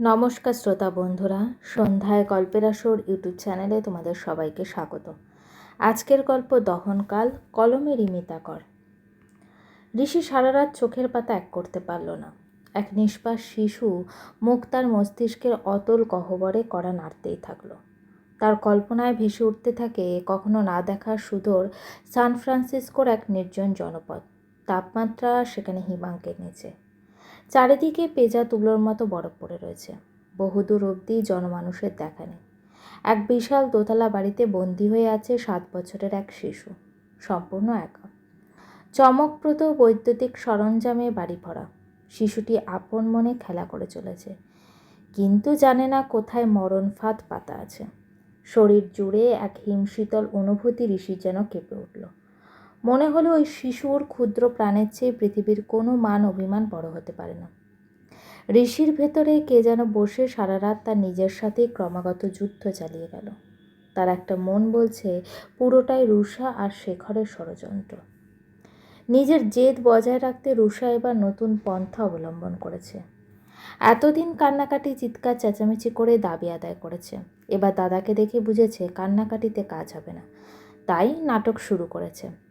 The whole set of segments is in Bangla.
নমস্কার শ্রোতা বন্ধুরা, সন্ধ্যায় গল্পের আসর ইউটিউব চ্যানেলে তোমাদের সবাইকে স্বাগত। আজকের গল্প দহনকাল কলমে রিমিতা কর ঋষি সারারাত চোখের পাতা এক করতে পারল না। এক নিষ্পাস শিশু মুখ তার মস্তিষ্কের অতল গহ্বরে করা নাড়তেই থাকল। তার কল্পনায় ভেসে উঠতে থাকে কখনো না দেখা সুদূর সান ফ্রান্সিসকোর এক নির্জন জনপদ। তাপমাত্রা সেখানে হিমাঙ্কের নিচে। চারিদিকে পেঁজা তুলোর মতো বরফ পড়ে রয়েছে। বহুদূর অবধি জনমানুষের দেখা নেই। এক বিশাল দোতলা বাড়িতে বন্দি হয়ে আছে সাত বছরের এক শিশু, সম্পূর্ণ একা। চমকপ্রদ বৈদ্যুতিক সরঞ্জামে বাড়ি ভরা। শিশুটি আপন মনে খেলা করে চলেছে। কিন্তু জানে না কোথায় মরণ ফাঁদ পাতা আছে। শরীর জুড়ে এক হিমশীতল অনুভূতি ঋষি যেন কেঁপে উঠল। মনে হলো ওই শিশুর ক্ষুদ্র প্রাণের চেয়ে পৃথিবীর কোনো মান অভিমান বড় হতে পারে না। ঋষির ভেতরে কে যেন বসে সারা রাত তার নিজের সাথে ক্রমাগত যুদ্ধ চালিয়ে গেল। তার একটা মন বলছে, পুরোটাই রুষা আর শেখরের ষড়যন্ত্র। নিজের জেদ বজায় রাখতে রুষা এবার নতুন পন্থা অবলম্বন করেছে। এতদিন কান্নাকাটি চিৎকার চেঁচামেচি করে দাবি আদায় করেছে। এবার দাদাকে দেখে বুঝেছে কান্নাকাটিতে কাজ হবে না। তাই নাটক শুরু করেছে।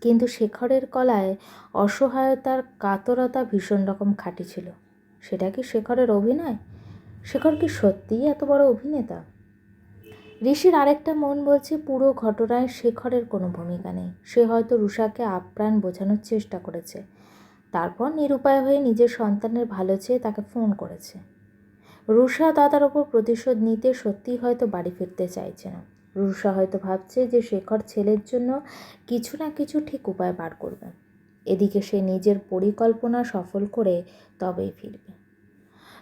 কিন্তু শেখরের কলায় অসহায়তার কাতরতা ভীষণ রকম খাঁটি ছিল। সেটা কি শেখরের অভিনয়? শেখর কি সত্যিই এত বড় অভিনেতা? ঋষির আরেকটা মন বলছে, পুরো ঘটনায় শেখরের কোনো ভূমিকা নেই। সে হয়তো রুষাকে আপ্রাণ বোঝানোর চেষ্টা করেছে। তারপর নিরুপায় হয়ে নিজের সন্তানের ভালো চেয়ে তাকে ফোন করেছে। রুষা দাদার ওপর প্রতিশোধ নিতে সত্যিই হয়তো বাড়ি ফিরতে চাইছে না। রুষা হয়তো ভাবছে যে শেখর ছেলের জন্য কিছু না কিছু ঠিক উপায় বার করবে। এদিকে সে নিজের পরিকল্পনা সফল করে তবেই ফিরবে।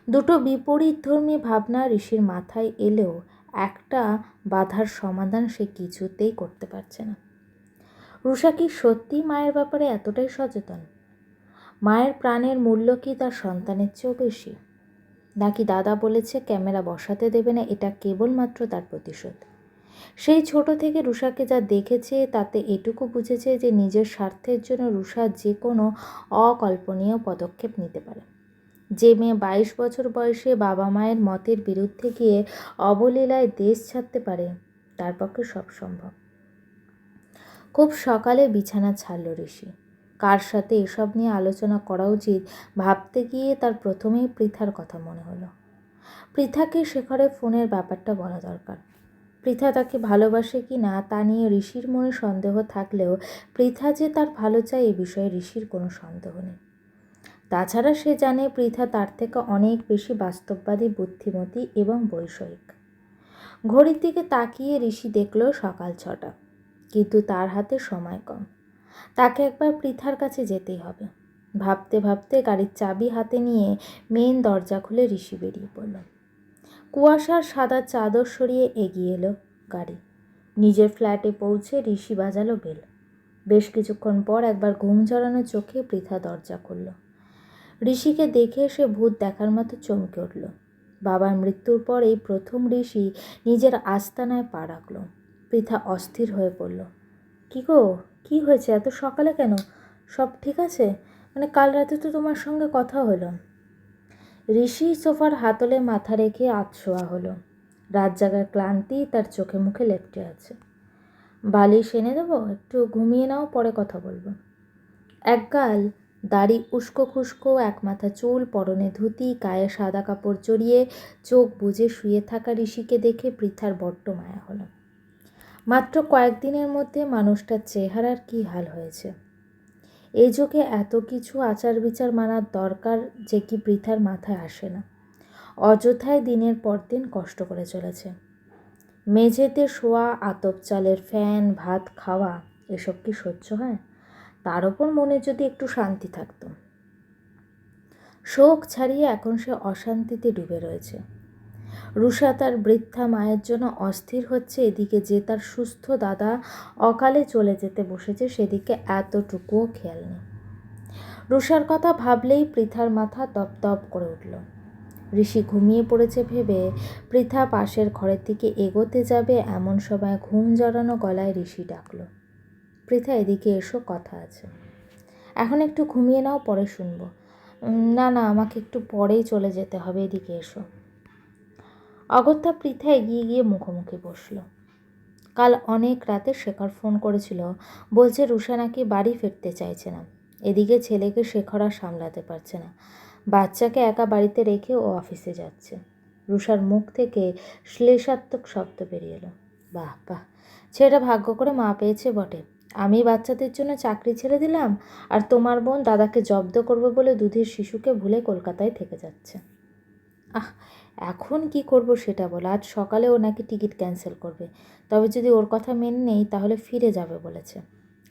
দুটো বিপরীত ধর্মী ভাবনা ঋষির মাথায় এলেও একটা বাধার সমাধান সে কিছুতেই করতে পারছে না। রুষা কি সত্যি মায়ের ব্যাপারে এতটাই সচেতন? মায়ের প্রাণের মূল্য কি তার সন্তানের চেয়েও বেশি? নাকি দাদা বলেছে ক্যামেরা বসাতে দেবে না, এটা কেবলমাত্র তার প্রতিশোধ? সেই ছোট থেকে রুষাকে যা দেখেছে, তাতে এটুকু বুঝেছে যে নিজের স্বার্থের জন্য রুষা যে কোনো অকল্পনীয় পদক্ষেপ নিতে পারে। যে মেয়ে বাইশ বছর বয়সে বাবা মায়ের মতের বিরুদ্ধে গিয়ে অবলীলায় দেশ ছাড়তে পারে, তার পক্ষে সব সম্ভব। খুব সকালে বিছানা ছাড়ল ঋষি। কার সাথে এসব নিয়ে আলোচনা করা উচিত ভাবতে গিয়ে তার প্রথমেই পৃথার কথা মনে হলো। পৃথাকে শেখরের ফোনের ব্যাপারটা বলা দরকার। পৃথা তাকে ভালোবাসে কি না তা নিয়ে ঋষির মনে সন্দেহ থাকলেও পৃথা যে তার ভালো চায় এ বিষয়ে ঋষির কোনো সন্দেহ নেই। তাছাড়া সে জানে পৃথা তার থেকে অনেক বেশি বাস্তববাদী, বুদ্ধিমতী এবং বৈষয়িক। ঘড়ির দিকে তাকিয়ে ঋষি দেখল সকাল ছটা, কিন্তু তার হাতে সময় কম। তাকে একবার পৃথার কাছে যেতেই হবে। ভাবতে ভাবতে গাড়ির চাবি হাতে নিয়ে মেন দরজা খুলে ঋষি বেরিয়ে পড়ল। কুয়াশার সাদা চাদর সরিয়ে এগিয়ে এলো গাড়ি। নিজের ফ্ল্যাটে পৌঁছে ঋষি বাজালো বেল। বেশ কিছুক্ষণ পর একবার ঘুম জড়ানো চোখে পৃথা দরজা খুলল। ঋষিকে দেখে সে ভূত দেখার মতো চমকে উঠল। বাবার মৃত্যুর পর এই প্রথম ঋষি নিজের আস্তানায় পা রাখল। পৃথা অস্থির হয়ে পড়ল। কী গো, কী হয়েছে? এত সকালে কেন? সব ঠিক আছে? মানে কাল রাতে তো তোমার সঙ্গে কথা হলো। ঋষি সোফার হাতলে মাথা রেখে আতশোয়া হলো। রাত জাগার ক্লান্তি তার চোখে মুখে লেপটে আছে। বালিশ এনে দেবো? একটু ঘুমিয়ে নাও, পরে কথা বলব। একগাল দাড়ি উস্কো খুস্কো, এক মাথা চুল, পরনে ধুতি, গায়ে সাদা কাপড় জড়িয়ে চোখ বুঝে শুয়ে থাকা ঋষিকে দেখে পৃথার বড্ড মায়া হলো। মাত্র কয়েকদিনের মধ্যে মানুষটার চেহারার কী হাল হয়েছে? এই যুগে এত কিছু আচার বিচার মানার দরকার যে কি বৃথার মাথায় আসে না। অযথায় দিনের পর দিন কষ্ট করে চলেছে। মেঝেতে শোয়া, আতপ চালের ফ্যান, ভাত খাওয়া, এসব কি সহ্য হয়? তার ওপর মনে যদি একটু শান্তি থাকতো। শোক ছাড়িয়ে এখন সে অশান্তিতে ডুবে রয়েছে। রুষা তার বৃদ্ধা মায়ের জন্য অস্থির হচ্ছে, এদিকে যে তার সুস্থ দাদা অকালে চলে যেতে বসেছে, সেদিকে এতটুকুও খেয়াল নেই। রুষার কথা ভাবলেই পৃথার মাথা তপ করে উঠল। ঋষি ঘুমিয়ে পড়েছে ভেবে পৃথা পাশের ঘরের দিকে এগোতে যাবে, এমন সময় ঘুম জড়ানো গলায় ঋষি ডাকল, পৃথা, এদিকে এসো, কথা আছে। এখন একটু ঘুমিয়ে নাও, পরে শুনব। না না, আমাকে একটু পরেই চলে যেতে হবে, এদিকে এসো। অগত্যা পৃথা এগিয়ে গিয়ে মুখোমুখি বসল। কাল অনেক রাতে শেখর ফোন করেছিল, বলছে রুষা নাকি বাড়ি ফিরতে চাইছে না। এদিকে ছেলেকে শেখর আর সামলাতে পারছে না। বাচ্চাকে একা বাড়িতে রেখে ও অফিসে যাচ্ছে। রুষার মুখ থেকে শ্লেষাত্মক শব্দ বেরিয়ে এলো। বাহ বাহ, ছেলেটা ভাগ্য করে মা পেয়েছে বটে। আমি বাচ্চাদের জন্য চাকরি ছেড়ে দিলাম আর তোমার বোন দাদাকে জব্দ করবে বলে দুধের শিশুকে ভুলে কলকাতায় থেকে যাচ্ছে। আহ এখন কি করব সেটা বলো, আজ সকালে ও নাকি টিকিট ক্যান্সেল করবে। তবে যদি ওর কথা মেনে নেই, তাহলে ফিরে যাবে বলেছে।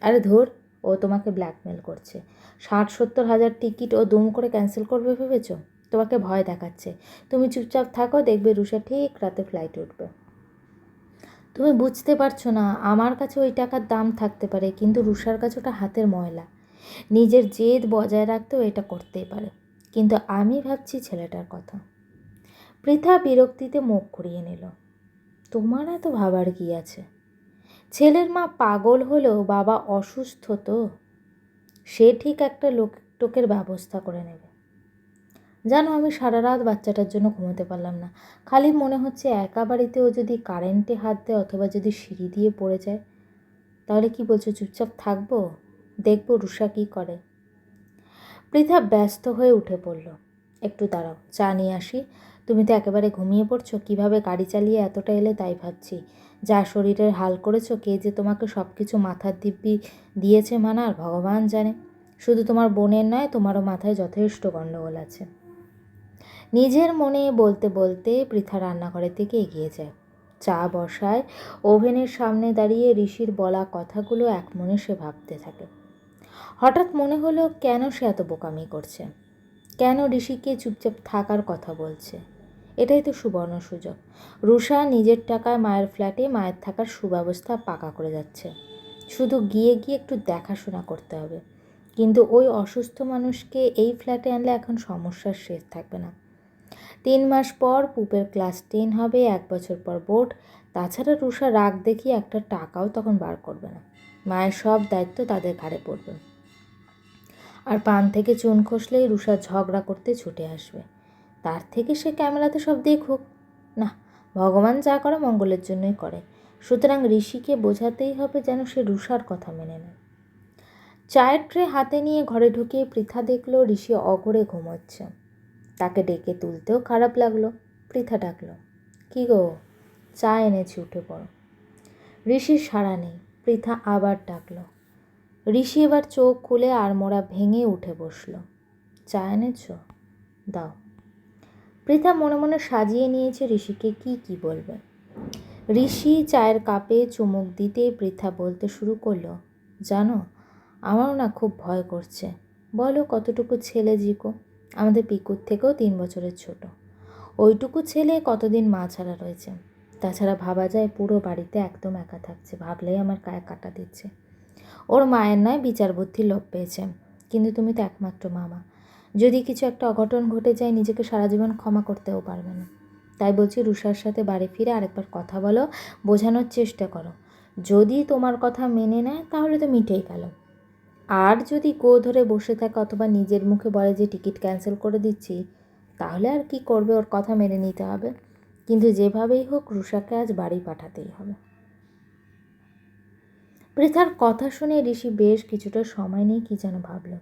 আরে ধর, ও তোমাকে ব্ল্যাকমেল করছে। ষাট সত্তর হাজার টিকিট ও দুম করে ক্যান্সেল করবে ভেবেছ? তোমাকে ভয় দেখাচ্ছে। তুমি চুপচাপ থাকো, দেখবে রুষা ঠিক রাতে ফ্লাইট উঠবে। তুমি বুঝতে পারছ না, আমার কাছে ওই টাকার দাম থাকতে পারে, কিন্তু রুষার কাছে ওটা হাতের ময়লা। নিজের জেদ বজায় রাখতেও এটা করতেই পারে। কিন্তু আমি ভাবছি ছেলেটার কথা। পৃথা বিরক্তিতে মুখ ঘুরিয়ে নিল। তোমার এত ভাবার কি আছে? ছেলের মা পাগল হলেও বাবা অসুস্থ তো। সে ঠিক একটা লোক টোকের ব্যবস্থা করে নেবে। জানো, আমি সারা রাত বাচ্চাটার জন্য ঘুমোতে পারলাম না। খালি মনে হচ্ছে একা বাড়িতেও যদি কারেন্টে হাত দেয় অথবা যদি সিঁড়ি দিয়ে পড়ে যায়, তাহলে কি বলছো, চুপচাপ থাকব? দেখব রুষা কী করে। পৃথা ব্যস্ত হয়ে উঠে পড়ল। একটু দাঁড়াও, চা নিয়ে আসি। তুমি তো একেবারে ঘুমিয়ে পড়ছো, কীভাবে গাড়ি চালিয়ে এতটা এলে তাই ভাবছি। যা শরীরের হাল করেছ, কে যে তোমাকে সব কিছু মাথার দিব্যি দিয়েছে মানার ভগবান জানে। শুধু তোমার বোনের নয়, তোমারও মাথায় যথেষ্ট গণ্ডগোল আছে। নিজের মনে বলতে বলতে পৃথা রান্নাঘরের দিকে এগিয়ে যায়। চা বসায়, ওভেনের সামনে দাঁড়িয়ে ঋষির বলা কথাগুলো এক মনে সে ভাবতে থাকে। হঠাৎ মনে হলো, কেন সে এত বোকামি করছে? কেন ঋষিকে চুপচাপ থাকার কথা বলছে? এটাই তো সুবর্ণ সুযোগ। রুষা নিজের টাকায় মায়ের ফ্ল্যাটে মায়ের থাকার সুব্যবস্থা পাকা করে যাচ্ছে। শুধু গিয়ে গিয়ে একটু দেখাশোনা করতে হবে। কিন্তু ওই অসুস্থ মানুষকে এই ফ্ল্যাটে আনলে এখন সমস্যার শেষ থাকবে না। তিন মাস পর পুপের ক্লাস টেন হবে, এক বছর পর বোর্ড। তাছাড়া রুষা রাগ দেখিয়ে একটা টাকাও তখন বার করবে না। মায়ের সব দায়িত্ব তাদের ঘাড়ে পড়বে। আর পান থেকে চুন খসলেই রুষা ঝগড়া করতে ছুটে আসবে। তার থেকে সে ক্যামেরাতে সব দেখুক। না, ভগবান যা করে মঙ্গলের জন্যই করে। সুতরাং ঋষিকে বোঝাতেই হবে যেন সে রুষার কথা মেনে নেয়। চায়ের ট্রে হাতে নিয়ে ঘরে ঢুকিয়ে পৃথা দেখল, ঋষি অঘরে ঘুমোচ্ছে। তাকে ডেকে তুলতেও খারাপ লাগল, পৃথা ডাকলো, কি গো, চা এনেছি, উঠে পড়ো। ঋষির সাড়া নেই, পৃথা আবার ডাকলো। ঋষি এবার চোখ খুলে আড়মোড়া ভেঙে উঠে বসল, চা এনেছ? দাও। পৃথা মনে মনে সাজিয়ে নিয়েছে ঋষিকে, কি কি বলবে? ঋষি চায়ের কাপে চুমুক দিতে পৃথা বলতে শুরু করল, জানো, আমারও না খুব ভয় করছে। বলো কতটুকু ছেলে জিকো? আমাদের পিকুর থেকেও তিন বছরের ছোট। ওইটুকু ছেলে কতদিন মা ছাড়া রয়েছে? তাছাড়া ভাবা যায় পুরো বাড়িতে একদম একা থাকছে, ভাবলেই আমার কায়ে কাটা দিচ্ছে। ওর মায়ের নয় বিচার বুদ্ধি লোভ পেয়েছে, কিন্তু তুমি তো একমাত্র মামা। যদি কিছু একটা অঘটন ঘটে যায়, নিজেকে সারা জীবন ক্ষমা করতেও পারবে না। তাই বলছি রুষার সাথে বাড়ি ফিরে আরেকবার কথা বলো, বোঝানোর চেষ্টা করো। যদি তোমার কথা মেনে নেয়, তাহলে তো মিটেই গেল। আর যদি গো ধরে বসে থাকে অথবা নিজের মুখে বলে যে, টিকিট ক্যান্সেল করে দিচ্ছি, তাহলে আর কি করবে? ওর কথা মেনে নিতে হবে। কিন্তু যেভাবেই হোক রুষাকে আজ বাড়ি পাঠাতেই হবে। পৃথার কথা শুনে ঋষি বেশ কিছুটা সময় নিয়ে কী যেন ভাবলো।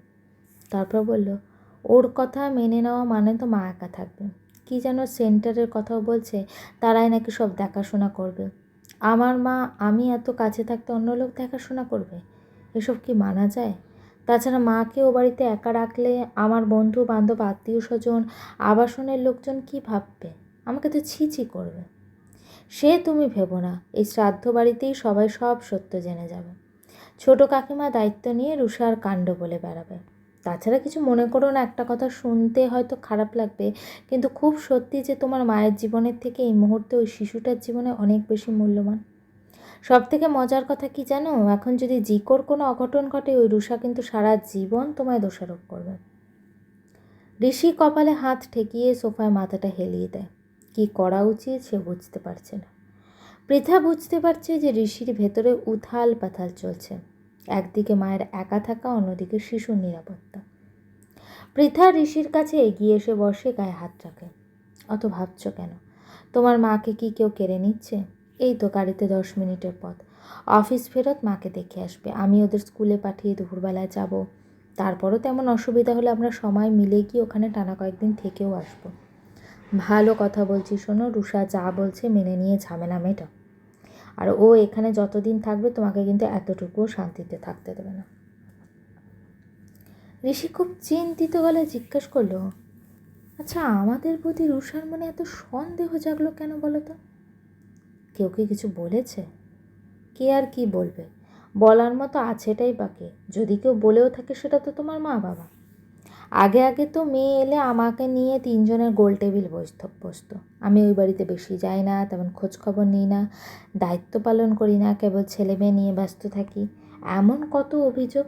তারপর বলল ওর কথা মেনে নেওয়া মানে তো মা একা থাকবে। কি যেন সেন্টারের কথাও বলছে, তারাই নাকি সব দেখাশোনা করবে। আমার মা, আমি এত কাছে থাকতে অন্য লোক দেখাশোনা করবে? এসব কি মানা যায়? তাছাড়া মাকে ও বাড়িতে একা রাখলে আমার বন্ধু, বান্ধব, আত্মীয় স্বজন, আবাসনের লোকজন কি ভাববে? আমাকে তো ছিছি করবে। সে তুমি ভেবো না, এই শ্রাদ্ধ বাড়িতেই সবাই সব সত্য জেনে যাবে। ছোট কাকিমা দায়িত্ব নিয়ে রুষার কাণ্ড বলে বেড়াবে। তাছাড়া কিছু মনে করো না, একটা কথা শুনতে হয়তো খারাপ লাগবে, কিন্তু খুব সত্যি যে তোমার মায়ের জীবনের থেকে এই মুহূর্তে ওই শিশুটার জীবনে অনেক বেশি মূল্যবান। সব থেকে মজার কথা কি জানো? এখন যদি জিকোর কোনো অঘটন ঘটে, ওই রুষা কিন্তু সারা জীবন তোমায় দোষারোপ করবে। ঋষি কপালে হাত ঠেকিয়ে সোফায় মাথাটা হেলিয়ে দেয়। কি করা উচিত সে বুঝতে পারছে না। পৃথা বুঝতে পারছে যে ঋষির ভেতরে উথাল পাথাল চলছে। একদিকে মায়ের একা থাকা, অন্যদিকে শিশুর নিরাপত্তা। পৃথা ঋষির কাছে এগিয়ে এসে বসে গায়ে হাত রাখে। অত ভাবছ কেন? তোমার মাকে কি কেউ কেড়ে নিচ্ছে? এই তো গাড়িতে দশ মিনিটের পথ। অফিস ফেরত মাকে দেখে আসবে। আমি ওদের স্কুলে পাঠিয়ে দুপুরবেলায় যাব। তারপরও তেমন অসুবিধা হলে আমরা সময় মিলে গিয়ে ওখানে টানা কয়েকদিন থেকেও আসব। ভালো কথা বলছি শোনো, রুষা যা বলছে মেনে নিয়ে ঝামেলা মেটা আর ও এখানে যতদিন থাকবে তোমাকে কিন্তু এতটুকুও শান্তিতে থাকতে দেবে না। ঋষি খুব চিন্তিত গলায় জিজ্ঞেস করল আচ্ছা আমাদের প্রতি রুষার মনে এত সন্দেহ জাগলো কেন বলো তো? কেউ কি কিছু বলেছে? কে আর কি বলবে? বলার মতো আছেটাই বাকি। যদি কেউ বলেও থাকে সেটা তো তোমার মা বাবা আগে আগে তো মেয়ে এলে আমাকে নিয়ে তিনজনের গোল টেবিল বসত, বসতো। আমি ওই বাড়িতে বেশি যাই না, তেমন খোঁজ খবর নিই না, দায়িত্ব পালন করি না, কেবল ছেলে মেয়ে নিয়ে ব্যস্ত থাকি। এমন কত অভিযোগ?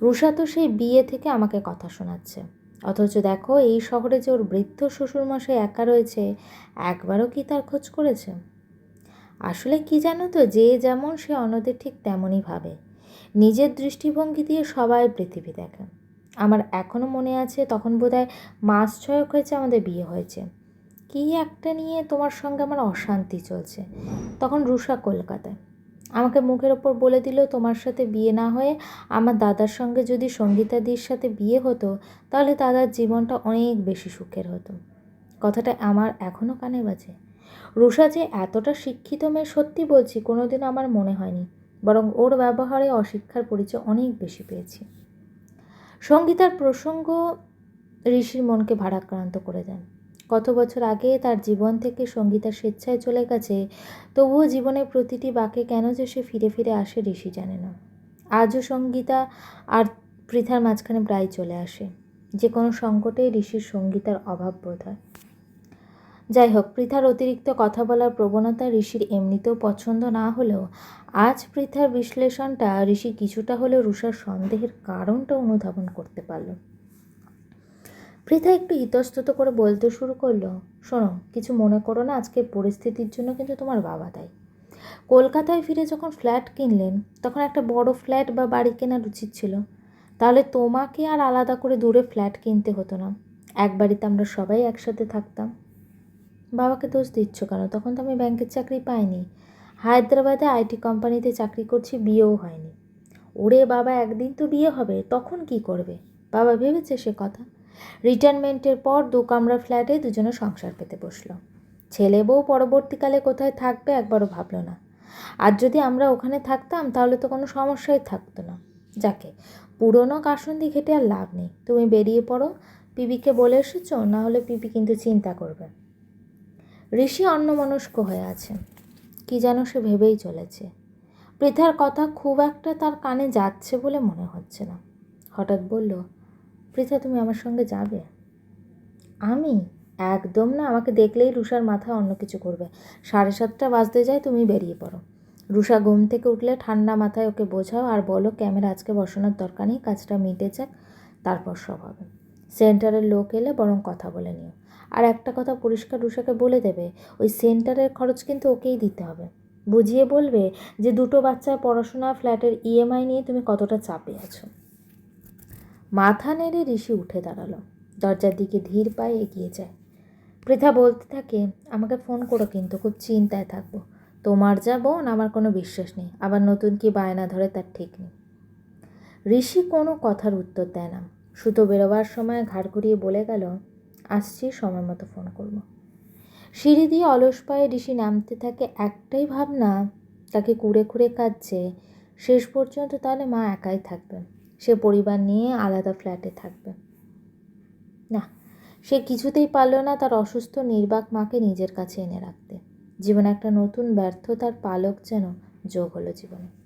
রুষা তো সেই বিয়ে থেকে আমাকে কথা শোনাচ্ছে। অথচ দেখো, এই শহরে যে ওর বৃদ্ধ শ্বশুরমশাই একা রয়েছে, একবারও কি তার খোঁজ করেছে? আসলে কি জানো তো, যে যেমন সে অন্যদের ঠিক তেমনই ভাবে। নিজের দৃষ্টিভঙ্গি দিয়ে সবাই পৃথিবী দেখে। আমার এখনও মনে আছে, তখন বোধহয় মাস ছয়ক হয়েছে আমাদের বিয়ে হয়েছে। কী একটা নিয়ে তোমার সঙ্গে আমার অশান্তি চলছে। তখন রুষা কলকাতায়। আমাকে মুখের ওপর বলে দিল, তোমার সাথে বিয়ে না হয়ে আমার দাদার সঙ্গে যদি সঙ্গীতাদির সাথে বিয়ে হতো, তাহলে দাদার জীবনটা অনেক বেশি সুখের হতো। কথাটা আমার এখনও কানে বাজে। রুষা যে এতটা শিক্ষিত মেয়ে সত্যি বলছি কোনোদিন আমার মনে হয়নি। বরং ওর ব্যবহারে অশিক্ষার পরিচয় অনেক বেশি পেয়েছি। সঙ্গীতার প্রসঙ্গ ঋষির মনকে ভারাক্রান্ত করে দেন। কত বছর আগে তার জীবন থেকে সঙ্গীতার স্বেচ্ছায় চলে গেছে, তবুও জীবনের প্রতিটি বাকে কেন যে সে ফিরে ফিরে আসে ঋষি জানে না। আজও সঙ্গীতা আর পৃথার মাঝখানে প্রায় চলে আসে। যে কোনো সংকটে ঋষির সঙ্গীতার অভাব বোধ হয়। যাই হোক পৃথার অতিরিক্ত কথা বলার প্রবণতা ঋষির এমনিতেও পছন্দ না হলেও আজ পৃথার বিশ্লেষণটা ঋষি কিছুটা হলেও রুষার সন্দেহের কারণটা অনুধাবন করতে পারল। পৃথা একটু ইতস্তত করে বলতে শুরু করল, শোনো, কিছু মনে করো না, আজকের পরিস্থিতির জন্য কিন্তু তোমার বাবা তাই কলকাতায় ফিরে যখন ফ্ল্যাট কিনলেন, তখন একটা বড় ফ্ল্যাট বা বাড়ি কেনার উচিত ছিল। তাহলে তোমাকে আর আলাদা করে দূরে ফ্ল্যাট কিনতে হতো না। এক বাড়িতে আমরা সবাই একসাথে থাকতাম। বাবাকে দোষ দিচ্ছ কেন? তখন তো আমি ব্যাংকের চাকরি পাইনি। হায়দ্রাবাদে আইটি কোম্পানিতে চাকরি করছি, বিয়েও হয়নি। ওরে বাবা, একদিন তো বিয়ে হবে, তখন কি করবে? বাবা ভেবেছে সে কথা। রিটায়ারমেন্টের পর দু কামরা ফ্ল্যাটে দুজনে সংসার পেতে বসল। ছেলে বউ পরবর্তীকালে কোথায় থাকবে একবারও ভাবলো না। আর যদি আমরা ওখানে থাকতাম, তাহলে তো কোনো সমস্যাই থাকতো না। যাকে, পুরনো কাসন্দি ঘেটে আর লাভ নেই। তুমি বেরিয়ে পড়ো। পিপিকে বলে এসেছ, না হলে পিপি কিন্তু চিন্তা করবে। ঋষি অন্যমনস্ক হয়ে আছে। কি যেন সে ভেবেই চলেছে। পৃথার কথা খুব একটা তার কানে যাচ্ছে বলে মনে হচ্ছে না। হঠাৎ বলল, পৃথা, তুমি আমার সঙ্গে যাবে? আমি? একদম না। আমাকে দেখলেই রুষার মাথায় অন্য কিছু করবে। সাড়ে সাতটা বাজতে যায়, তুমি বেরিয়ে পড়ো। রুষা ঘুম থেকে উঠলে ঠান্ডা মাথায় ওকে বোঝাও আর বলো, ক্যামেরা আজকে বসানোর দরকার নেই, কাজটা মিটে যাক, তারপর সব হবে। সেন্টারের লোক এলে বরং কথা বলে নিও। আর একটা কথা পরিষ্কার রুষাকে বলে দেবে, ওই সেন্টারের খরচ কিন্তু ওকেই দিতে হবে। বুঝিয়ে বলবে যে দুটো বাচ্চার পড়াশোনা, ফ্ল্যাটের ইএমআই নিয়ে তুমি কতটা চাপে আছো। মাথা নেড়ে ঋষি উঠে দাঁড়াল। দরজার দিকে ধীর পায়ে এগিয়ে যায়। পৃথা বলতে থাকে, আমাকে ফোন করো কিন্তু, খুব চিন্তায় থাকব। তোমার যা বোন, আমার কোনো বিশ্বাস নেই। আবার নতুন কি বায়না ধরে তার ঠিক নেই? ঋষি কোনো কথার উত্তর দেয় না। সুতো বেরোবার সময় ঘাড় ঘুরিয়ে বলে গেল আসছি, সময় মতো ফোন করব। সিঁড়ি দিয়ে অলস পায়ে ঋষি নামতে থাকে, একটাই ভাবনা, তাকে কুড়ে কুড়ে কাঁদছে। শেষ পর্যন্ত তাহলে মা একাই থাকবে সে পরিবার নিয়ে আলাদা ফ্ল্যাটে থাকবে। না, সে কিছুতেই পারল না তার অসুস্থ নির্বাক মাকে নিজের কাছে এনে রাখতে। জীবনে একটা নতুন ব্যর্থতার পালক যেন যোগ হলো জীবনে।